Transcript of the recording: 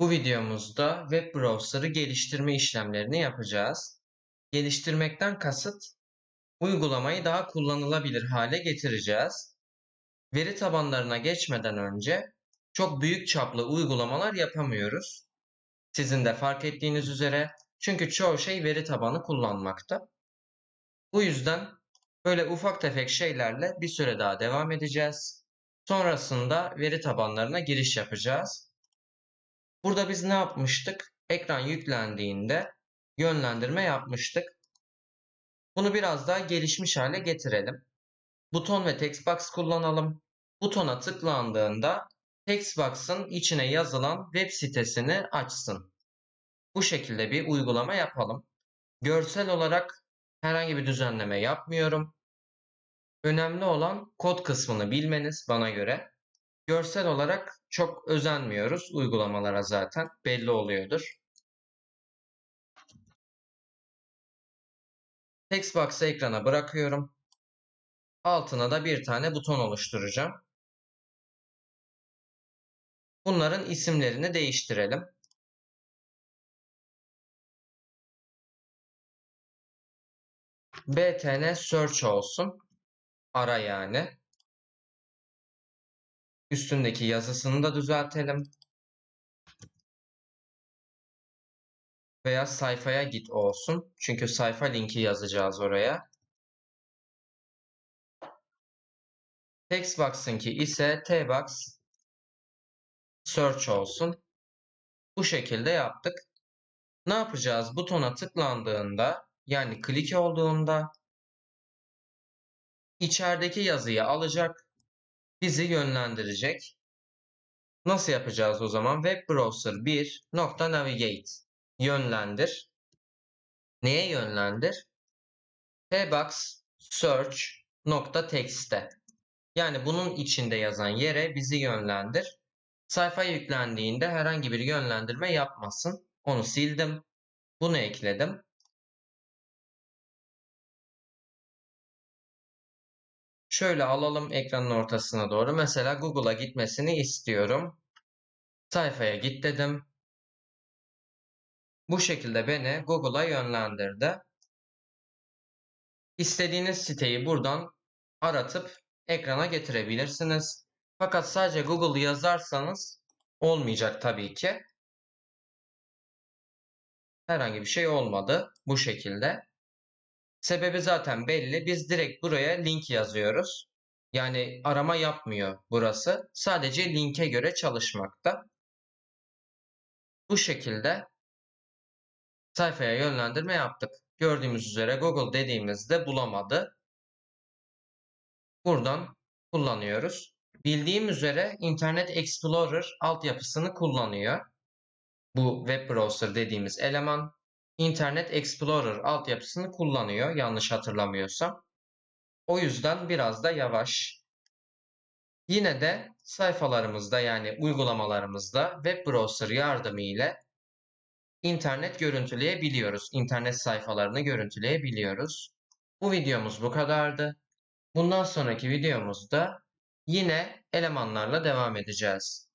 Bu videomuzda web browser'ı geliştirme işlemlerini yapacağız. Geliştirmekten kasıt uygulamayı daha kullanılabilir hale getireceğiz. Veri tabanlarına geçmeden önce çok büyük çaplı uygulamalar yapamıyoruz. Sizin de fark ettiğiniz üzere çünkü çoğu şey veri tabanı kullanmakta. Bu yüzden böyle ufak tefek şeylerle bir süre daha devam edeceğiz. Sonrasında veri tabanlarına giriş yapacağız. Burada biz ne yapmıştık? Ekran yüklendiğinde yönlendirme yapmıştık. Bunu biraz daha gelişmiş hale getirelim. Buton ve textbox kullanalım. Butona tıklandığında textbox'ın içine yazılan web sitesini açsın. Bu şekilde bir uygulama yapalım. Görsel olarak herhangi bir düzenleme yapmıyorum. Önemli olan kod kısmını bilmeniz bana göre. Görsel olarak çok özenmiyoruz uygulamalara zaten belli oluyordur. Textbox'ı ekrana bırakıyorum. Altına da bir tane buton oluşturacağım. Bunların isimlerini değiştirelim. btn search olsun. Ara yani. Üstündeki yazısını da düzeltelim. Veya sayfaya git olsun. Çünkü sayfa linki yazacağız oraya. Textbox'ınki ise tbox search olsun. Bu şekilde yaptık. Ne yapacağız? Butona tıklandığında yani klik olduğunda içerideki yazıyı alacak, bizi yönlendirecek. Nasıl yapacağız o zaman? Web browser 1 nokta navigate yönlendir. Neye yönlendir? tbox search nokta text'e. Yani bunun içinde yazan yere bizi yönlendir. Sayfa yüklendiğinde herhangi bir yönlendirme yapmasın. Onu sildim. Bunu ekledim. Şöyle alalım ekranın ortasına doğru. Mesela Google'a gitmesini istiyorum. Sayfaya git dedim. Bu şekilde beni Google'a yönlendirdi. İstediğiniz siteyi buradan aratıp ekrana getirebilirsiniz. Fakat sadece Google yazarsanız olmayacak tabii ki. Herhangi bir şey olmadı bu şekilde. Sebebi zaten belli. Biz direkt buraya link yazıyoruz. Yani arama yapmıyor burası. Sadece linke göre çalışmakta. Bu şekilde sayfaya yönlendirme yaptık. Gördüğümüz üzere Google dediğimizde bulamadı. Buradan kullanıyoruz. Bildiğim üzere Internet Explorer altyapısını kullanıyor. Bu web browser dediğimiz eleman Internet Explorer altyapısını kullanıyor yanlış hatırlamıyorsam. O yüzden biraz da yavaş. Yine de sayfalarımızda yani uygulamalarımızda web browser yardımı ile internet görüntüleyebiliyoruz. İnternet sayfalarını görüntüleyebiliyoruz. Bu videomuz bu kadardı. Bundan sonraki videomuzda yine elemanlarla devam edeceğiz.